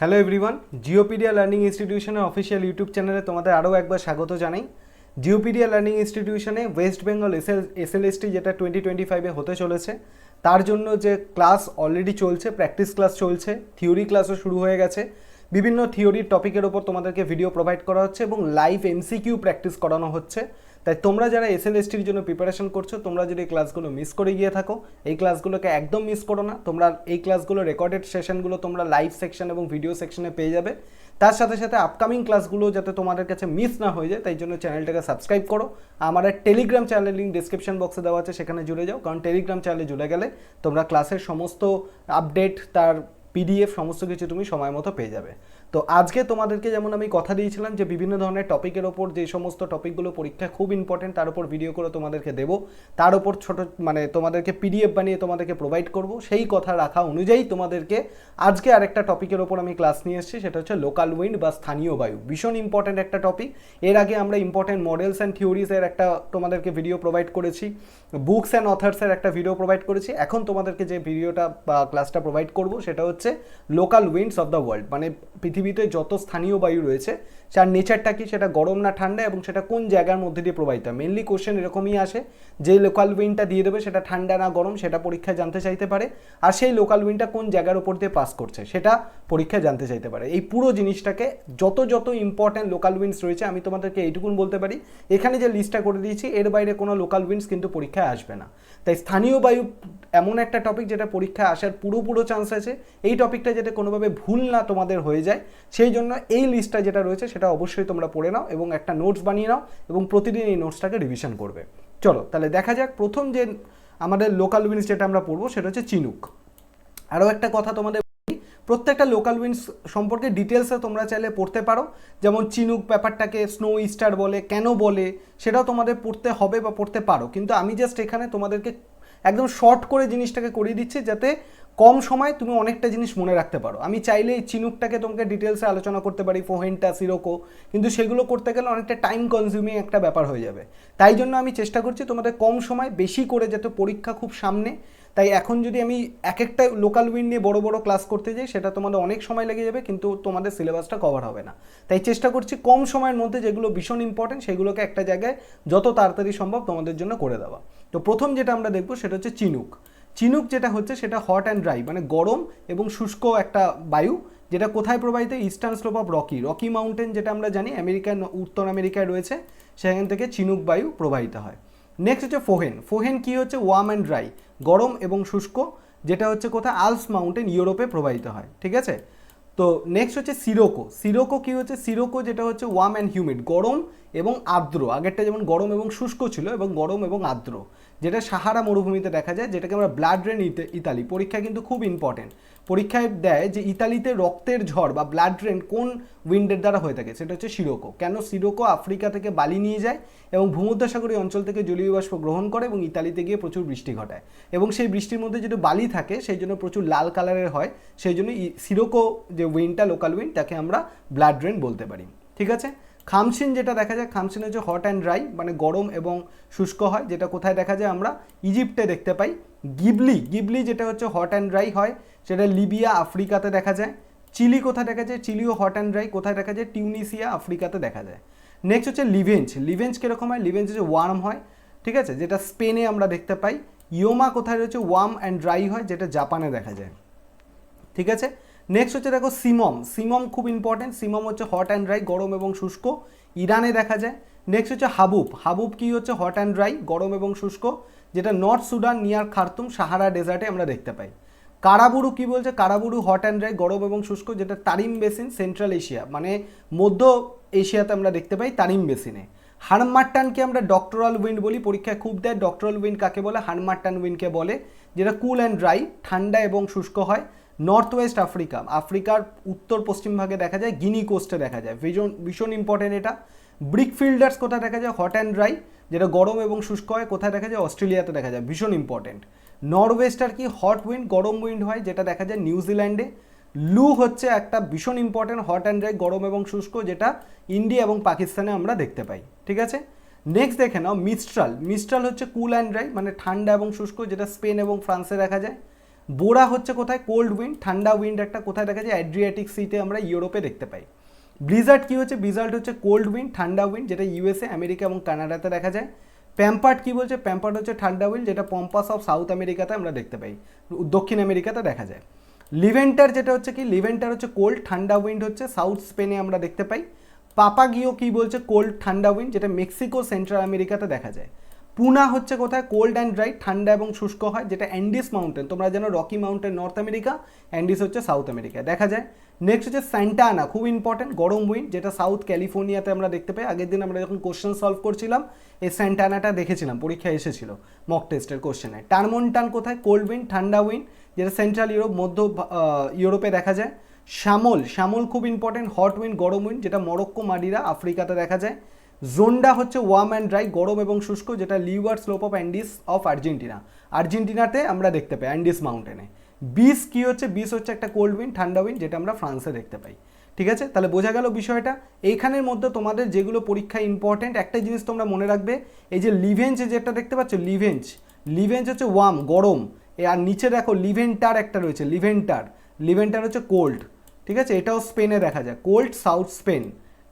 Hello everyone Geopedia learning ইনস্টিটিউশনের official YouTube চ্যানেলে তোমাদের আরও একবার স্বাগত জানাই। জিওপিডিয়া লার্নিং ইনস্টিটিউশনে ওয়েস্ট বেঙ্গল এসএল এসএলএসটি যেটা টোয়েন্টি টোয়েন্টি ফাইভে হতে চলেছে, তার জন্য যে ক্লাস অলরেডি চলছে প্র্যাকটিস ক্লাস চলছে থিওরি ক্লাসও শুরু হয়ে গেছে। বিভিন্ন থিওরির টপিকের ওপর তোমাদেরকে ভিডিও প্রোভাইড করা হচ্ছে এবং লাইভ এমসিকিউ প্র্যাকটিস করানো হচ্ছে। তাই তোমরা যারা এসএলএসটির জন্য প্রিপারেশন করছ, তোমরা যদি এই ক্লাসগুলো মিস করে গিয়ে থাকো, এই ক্লাসগুলোকে একদম মিস করো না। তোমরা এই ক্লাসগুলো রেকর্ডেড সেশনগুলো তোমরা লাইভ সেকশন এবং ভিডিও সেকশনে পেয়ে যাবে। তার সাথে সাথে আপকামিং ক্লাসগুলো যাতে তোমাদের কাছে মিস না হয়ে যায়, তাই জন্য চ্যানেলটাকে সাবস্ক্রাইব করো। আমার টেলিগ্রাম চ্যানেল লিঙ্ক ডিসক্রিপশন বক্সে দেওয়া আছে, সেখানে জুড়ে যাও। কারণ টেলিগ্রাম চ্যানেলে জুড়ে গেলে তোমরা ক্লাসের সমস্ত আপডেট তার পিডিএফ সমস্ত কিছু তুমি সময় মতো পেয়ে যাবে। তো আজকে তোমাদেরকে যেমন আমি কথা দিয়েছিলাম যে বিভিন্ন ধরনের টপিকের ওপর যে সমস্ত টপিকগুলো পরীক্ষা খুব ইম্পর্টেন্ট তার উপর ভিডিও করে তোমাদেরকে দেবো। তার উপর ছোট মানে তোমাদেরকে পিডিএফ বানিয়ে তোমাদেরকে প্রোভাইড করব। সেই কথা রাখা অনুযায়ী তোমাদেরকে আজকে আরেকটা টপিকের ওপর আমি ক্লাস নিয়ে এসেছি, সেটা হচ্ছে লোকাল উইন্ড বা স্থানীয় বায়ু। ভীষণ ইম্পর্টেন্ট একটা টপিক এর আগে আমরা ইম্পর্টেন্ট মডেলস অ্যান্ড থিওরিজের একটা তোমাদেরকে ভিডিও প্রোভাইড করেছি বুকস অ্যান্ড অথার্সের একটা ভিডিও প্রোভাইড করেছি। এখন তোমাদেরকে যে ভিডিওটা বা ক্লাসটা প্রোভাইড করব, সেটা হচ্ছে local winds of the world মানে পৃথিবীতে যত স্থানীয় বায়ু রয়েছে, যার নেচারটা কি সেটা গরম না ঠান্ডা এবং সেটা কোন জায়গার মধ্যে দিয়ে প্রবাহিত? হয় মেনলি কোশ্চেন এরকমই আসে, যে লোকাল উইন্ডটা দিয়ে দেবে সেটা ঠান্ডা না গরম সেটা পরীক্ষায় জানতে চাইতে পারে, আর সেই লোকাল উইন্ডটা কোন জায়গার উপর দিয়ে পাস করছে সেটা পরীক্ষায় জানতে চাইতে পারে। এই পুরো জিনিসটাকে যত যত ইম্পর্ট্যান্ট লোকাল উইন্ডস রয়েছে, আমি তোমাদেরকে এইটুকুন বলতে পারি, এখানে যে লিস্টটা করে দিয়েছি, এর বাইরে কোনো লোকাল উইন্ডস কিন্তু পরীক্ষায় আসবে না। তাই স্থানীয় বায়ু এমন একটা টপিক যেটা পরীক্ষায় আসার পুরো পুরো চান্স আছে। এই টপিকটা যাতে কোনোভাবে ভুল না তোমাদের হয়ে যায়, সেই জন্য এই লিস্টটা যেটা রয়েছে সেটা অবশ্যই তোমরা পড়ে নাও এবং একটা নোটস বানিয়ে নাও এবং প্রতিদিন এই নোটসটাকে রিভিশন করবে। চলো, তাহলে দেখা যাক প্রথম যে আমাদের লোকাল উইন্স যেটা আমরা পড়ব সেটা হচ্ছে চিনুক আরও একটা কথা তোমাদের প্রত্যেকটা লোকাল উইন্স সম্পর্কে ডিটেলসে তোমরা চাইলে পড়তে পারো। যেমন চিনুক ব্যাপারটাকে স্নো ইস্টার বলে, কেন বলে, সেটাও তোমাদের পড়তে হবে বা পড়তে পারো। কিন্তু আমি জাস্ট এখানে তোমাদেরকে একদম শর্ট করে জিনিসটাকে করিয়ে দিচ্ছি যাতে কম সময় তুমি অনেকটা জিনিস মনে রাখতে পারো। আমি চাইলে এই চিনুকটাকে তোমাকে ডিটেলসে আলোচনা করতে পারি ফোহেনটা সিরোকো কিন্তু সেগুলো করতে গেলে অনেকটা টাইম কনজিউমিং একটা ব্যাপার হয়ে যাবে। তাই জন্য আমি চেষ্টা করছি তোমাদের কম সময় বেশি করে যাতে পরীক্ষা খুব সামনে তাই এখন যদি আমি এক একটা লোকাল উইন নিয়ে বড় বড় ক্লাস করতে যাই, সেটা তোমাদের অনেক সময় লেগে যাবে, কিন্তু তোমাদের সিলেবাসটা কভার হবে না। তাই চেষ্টা করছি কম সময়ের মধ্যে যেগুলো ভীষণ ইম্পর্টেন্ট সেগুলোকে একটা জায়গায় যত তাড়াতাড়ি সম্ভব তোমাদের জন্য করে দেওয়া। তো প্রথম যেটা আমরা দেখব, সেটা হচ্ছে চিনুক। চিনুক যেটা হচ্ছে, সেটা হট অ্যান্ড ড্রাই মানে গরম এবং শুষ্ক একটা বায়ু, যেটা কোথায় প্রবাহিত? Eastern slope of Rocky Rocky mountain যেটা আমরা জানি, আমেরিকার উত্তর আমেরিকায় রয়েছে, সেখান থেকে চিনুক বায়ু প্রবাহিত হয়। নেক্সট হচ্ছে ফোহেন। ফোহেন কী হচ্ছে? ওয়ার্ম অ্যান্ড ড্রাই গরম এবং শুষ্ক, যেটা হচ্ছে কোথায়? আলস মাউন্টেন ইউরোপে প্রবাহিত হয়, ঠিক আছে? তো নেক্সট হচ্ছে সিরোকো। সিরোকো কী হচ্ছে? সিরোকো যেটা হচ্ছে ওয়ার্ম অ্যান্ড হিউমিড গরম এবং আর্দ্র। আগেরটা যেমন গরম এবং শুষ্ক ছিল এবং গরম এবং আর্দ্র। যেটা সাহারা মরুভূমিতে দেখা যায়, যেটাকে আমরা ব্লাড রেন ইতালি। পরীক্ষা কিন্তু খুব ইম্পর্টেন্ট পরীক্ষায় দেয় যে ইতালিতে রক্তের ঝড় বা ব্লাড রেন কোন উইন্ডের দ্বারা হয়ে থাকে, সেটা হচ্ছে সিরোকো। কেন সিরোকো আফ্রিকা থেকে বালি নিয়ে যায় এবং ভূমধ্যসাগরীয় অঞ্চল থেকে জলীয় বাষ্প গ্রহণ করে এবং ইতালিতে গিয়ে প্রচুর বৃষ্টি ঘটায়। এবং সেই বৃষ্টির মধ্যে যদি বালি থাকে, সেই জন্য প্রচুর লাল কালারের হয়, সেই জন্য সিরোকো যে উইন্ডটা লোকাল উইন্ড তাকে আমরা ব্লাড ড্রেন বলতে পারি। ঠিক আছে? খামসিন যেটা দেখা যায়, খামসিন হচ্ছে হট অ্যান্ড ড্রাই মানে গরম এবং শুষ্ক হয়, যেটা কোথায় দেখা যায় আমরা ইজিপ্টে দেখতে পাই। গিবলি গিবলি যেটা হচ্ছে হট অ্যান্ড ড্রাই হয়, সেটা লিবিয়া, আফ্রিকাতে দেখা যায়। চিলি কোথায় দেখা যায়? চিলিও হট অ্যান্ড ড্রাই কোথায় দেখা যায়? টিউনিসিয়া, আফ্রিকাতে দেখা যায়। নেক্সট হচ্ছে লিভেঞ্চ লিভেঞ্চ কীরকম হয়? লিভেঞ্চ হচ্ছে ওয়ার্ম হয়, ঠিক আছে? যেটা স্পেনে আমরা দেখতে পাই। ইয়োমা কোথায় রয়েছে? ওয়ার্ম অ্যান্ড ড্রাই হয়, যেটা জাপানে দেখা যায়। ঠিক আছে? নেক্সট হচ্ছে দেখো সিমম। সিমম খুব ইম্পর্টেন্ট সিমম হচ্ছে হট অ্যান্ড ড্রাই গরম এবং শুষ্ক। ইরানে দেখা যায়। নেক্সট হচ্ছে হাবুব। হাবুব কি হচ্ছে? হট অ্যান্ড ড্রাই গরম এবং শুষ্ক, যেটা North Sudan near Khartoum Sahara ডেজার্টে আমরা দেখতে পাই। কারাবুরু কি বলছে? কারাবুরু হট অ্যান্ড ড্রাই গরম এবং শুষ্ক, যেটা তারিম বেসিন সেন্ট্রাল এশিয়া মানে মধ্য এশিয়াতে আমরা দেখতে পাই তারিম বেসিনে। হারমাট্টানকে আমরা ডক্টরাল উইন্ড বলি, পরীক্ষায় খুব দেয়। ডক্টরাল উইন্ড কাকে বলে? হারমাট্টান উইন্ডকে বলে, যেটা কুল অ্যান্ড ড্রাই ঠান্ডা এবং শুষ্ক হয়। নর্থ ওয়েস্ট আফ্রিকা, আফ্রিকার উত্তর পশ্চিম ভাগে দেখা যায়, গিনি কোস্টে দেখা যায়। ভীষণ ভীষণ ইম্পর্টেন্ট এটা। ব্রিক ফিল্ডার্স কোথায় দেখা যায়? হট অ্যান্ড ড্রাই, যেটা গরম এবং শুষ্ক হয়, কোথায় দেখা যায়? অস্ট্রেলিয়াতে দেখা যায়। ভীষণ ইম্পর্টেন্ট নরওয়েস্টার কি হট উইন্ড গরম উইন্ড হয়, যেটা দেখা যায় নিউজিল্যান্ডে লু হচ্ছে একটা ভীষণ ইম্পর্টেন্ট হট অ্যান্ড ড্রাই গরম এবং শুষ্ক, যেটা ইন্ডিয়া এবং পাকিস্তানে আমরা দেখতে পাই। ঠিক আছে? নেক্সট দেখে নাও মিস্ট্রাল মিস্ট্রাল হচ্ছে কুল অ্যান্ড ড্রাই মানে ঠান্ডা এবং শুষ্ক, যেটা স্পেন এবং ফ্রান্সে দেখা যায়। বোরা হচ্ছে কোথায়? কোল্ড উইন্ড ঠান্ডা উইন্ড একটা কোথায় দেখা যায়? অ্যাড্রিয়াটিক সিতে আমরা ইউরোপে দেখতে পাই। ব্লিজার্ড কী হচ্ছে? ব্লিজার্ড হচ্ছে কোল্ড উইন্ড ঠান্ডা উইন্ড যেটা ইউএসএ আমেরিকা এবং কানাডাতে দেখা যায়। প্যাম্পার্ট কী বলছে? প্যাম্পার্ট হচ্ছে ঠান্ডা উইন্ড যেটা পম্পাস অফ সাউথ আমেরিকাতে আমরা দেখতে পাই। দক্ষিণ আমেরিকাতে দেখা যায়। লিভেন্টার যেটা হচ্ছে কি? লিভেন্টার হচ্ছে কোল্ড ঠান্ডা উইন্ড হচ্ছে সাউথ স্পেনে আমরা দেখতে পাই। পাপাগিও কী বলছে? কোল্ড ঠান্ডা উইন্ড যেটা মেক্সিকো সেন্ট্রাল আমেরিকাতে দেখা যায়। পুনা হচ্ছে কোথায়? কোল্ড অ্যান্ড ড্রাই ঠান্ডা এবং শুষ্ক হয়, যেটা অ্যান্ডিস মাউন্টেন তোমরা জানো Rocky mountain North America Andes হচ্ছে সাউথ আমেরিকা দেখা যায়। নেক্সট হচ্ছে স্যান্টানা খুব ইম্পর্টেন্ট গরম উইন্ড যেটা সাউথ ক্যালিফোর্নিয়াতে আমরা দেখতে পাই। আগের দিন আমরা যখন কোশ্চেন সলভ করছিলাম, এই স্যান্টানাটা দেখেছিলাম পরীক্ষায় এসেছিল মক টেস্টের কোশ্চেনে টার্মনটান কোথায়? কোল্ড উইন্ড ঠান্ডা উইন্ড যেটা সেন্ট্রাল ইউরোপ মধ্য ইউরোপে দেখা যায়। শ্যামল শ্যামল খুব ইম্পর্টেন্ট হট উইন্ড গরম উইন্ড যেটা মরক্কো মাডিরা আফ্রিকাতে দেখা যায়। জোন্ডা হচ্ছে ওয়ার্ম অ্যান্ড ড্রাই গরম এবং শুষ্ক, যেটা leeward slope of Andes of Argentina আর্জেন্টিনাতে আমরা দেখতে পাই অ্যান্ডিস মাউন্টেনে বিস কি হচ্ছে? বিস হচ্ছে একটা কোল্ড উইন্ড ঠান্ডা উইন্ড যেটা আমরা ফ্রান্সে দেখতে পাই। ঠিক আছে? তাহলে বোঝা গেল বিষয়টা। এইখানের মধ্যে তোমাদের যেগুলো পরীক্ষা ইম্পর্টেন্ট একটা জিনিস তোমরা মনে রাখবে, এই যে লিভেঞ্চ যেটা দেখতে পাচ্ছ লিভেঞ্চ লিভেঞ্চ হচ্ছে ওয়ার্ম গরম। আর নিচে দেখো লিভেন্টার একটা রয়েছে লিভেন্টার লিভেন্টার হচ্ছে কোল্ড ঠিক আছে? এটাও স্পেনে দেখা যায়। কোল্ড সাউথ স্পেন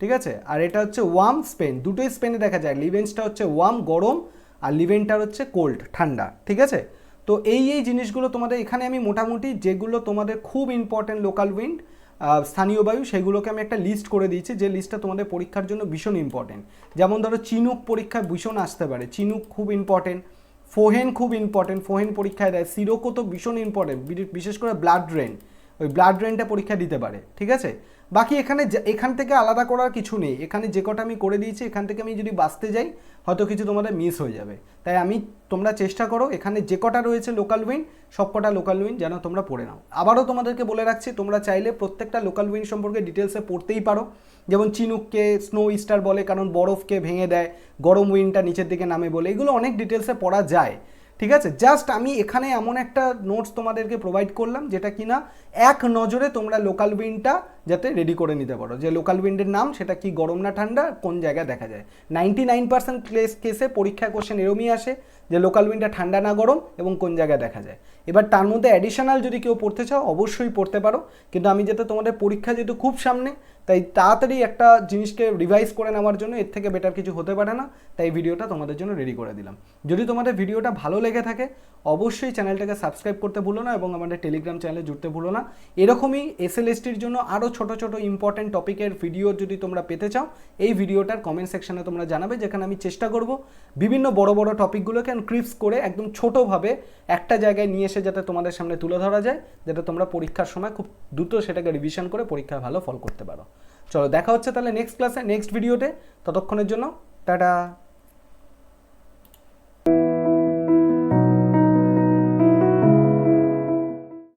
ঠিক আছে? আর এটা হচ্ছে ওয়ার্ম স্পেন দুটোই স্পেনে দেখা যায়। লিভেন্সটা হচ্ছে ওয়ার্ম গরম, আর লিভেন্টার হচ্ছে কোল্ড ঠান্ডা, ঠিক আছে? তো এই এই জিনিসগুলো তোমাদের, এখানে আমি মোটামুটি যেগুলো তোমাদের খুব ইম্পর্টেন্ট লোকাল উইন্ড স্থানীয় বায়ু, সেগুলোকে আমি একটা লিস্ট করে দিয়েছি। যে লিস্টটা তোমাদের পরীক্ষার জন্য ভীষণ ইম্পর্টেন্ট যেমন ধরো চিনুক পরীক্ষায় ভীষণ আসতে পারে। চিনুক খুব ইম্পর্টেন্ট ফোহেন খুব ইম্পর্টেন্ট ফোহেন পরীক্ষায় দেয়। সিরোকো তো ভীষণ ইম্পর্টেন্ট বিশেষ করে ব্লাড ড্রেন ওই ব্লাড ড্রেনটা পরীক্ষা দিতে পারে, ঠিক আছে? বাকি এখানে এখান থেকে আলাদা করার কিছু নেই। এখানে যে কটা আমি করে দিয়েছি, এখান থেকে আমি যদি বাঁচতে যাই, হয়তো কিছু তোমাদের মিস হয়ে যাবে। তাই আমি, তোমরা চেষ্টা করো, এখানে যে কটা রয়েছে লোকাল উইন সব কটা লোকাল উইন যেন তোমরা পড়ে নাও। আবারও তোমাদেরকে বলে রাখছি, তোমরা চাইলে প্রত্যেকটা লোকাল উইন সম্পর্কে ডিটেলসে পড়তেই পারো। যেমন চিনুককে স্নো ইস্টার বলে, কারণ বরফকে ভেঙে দেয়, গরম উইনটা নিচের দিকে নামে বলে, এগুলো অনেক ডিটেলসে পড়া যায়। ঠিক আছে? জাস্ট আমি এখানে এমন একটা নোটস তোমাদেরকে প্রোভাইড করলাম, যেটা কিনা এক নজরে তোমরা লোকাল উইন্ডটা যাতে রেডি করে নিতে পারো। যে লোকাল উইন্ডের নাম, সেটা কি গরম না ঠান্ডা, কোন জায়গায় দেখা যায়। নাইনটি নাইন পার্সেন্ট কেসে পরীক্ষা কোশ্চেন এরমই আসে। যে লোকাল উইন্ডটা ঠান্ডা না গরম এবং কোন জায়গায় দেখা যায়। এবার তার মধ্যে অ্যাডিশনাল যদি কেউ পড়তে চাও, অবশ্যই পড়তে পারো। কিন্তু আমি যাতে তোমাদের পরীক্ষা যেহেতু খুব সামনে, তাই তাড়াতাড়ি একটা জিনিসকে রিভাইজ করে নেওয়ার জন্য এর থেকে বেটার কিছু হতে পারে না, তাই ভিডিওটা তোমাদের জন্য রেডি করে দিলাম। যদি তোমাদের ভিডিওটা ভালো লেগে থাকে, অবশ্যই চ্যানেলটাকে সাবস্ক্রাইব করতে ভুলো না এবং আমাদের টেলিগ্রাম চ্যানেলে জুড়তে ভুলো না। এরকমই এসএলএসটির জন্য আরও ছোট ছোট ইম্পর্টেন্ট টপিকের ভিডিও যদি তোমরা পেতে চাও, এই ভিডিওটার কমেন্ট সেকশনে তোমরা জানাবে, যেখানে আমি চেষ্টা করব বিভিন্ন বড় বড় টপিকগুলোকে ক্রিপস করে একদম ছোটোভাবে একটা জায়গায় নিয়ে এসে যাতে তোমাদের সামনে তুলে ধরা যায়, যাতে তোমরা পরীক্ষার সময় খুব দ্রুত সেটাকে রিভিশন করে পরীক্ষায় ভালো ফল করতে পারো। চলো দেখা হচ্ছে তাহলে নেক্সট ক্লাসে নেক্সট ভিডিওতে ততক্ষণের জন্য, টাটা!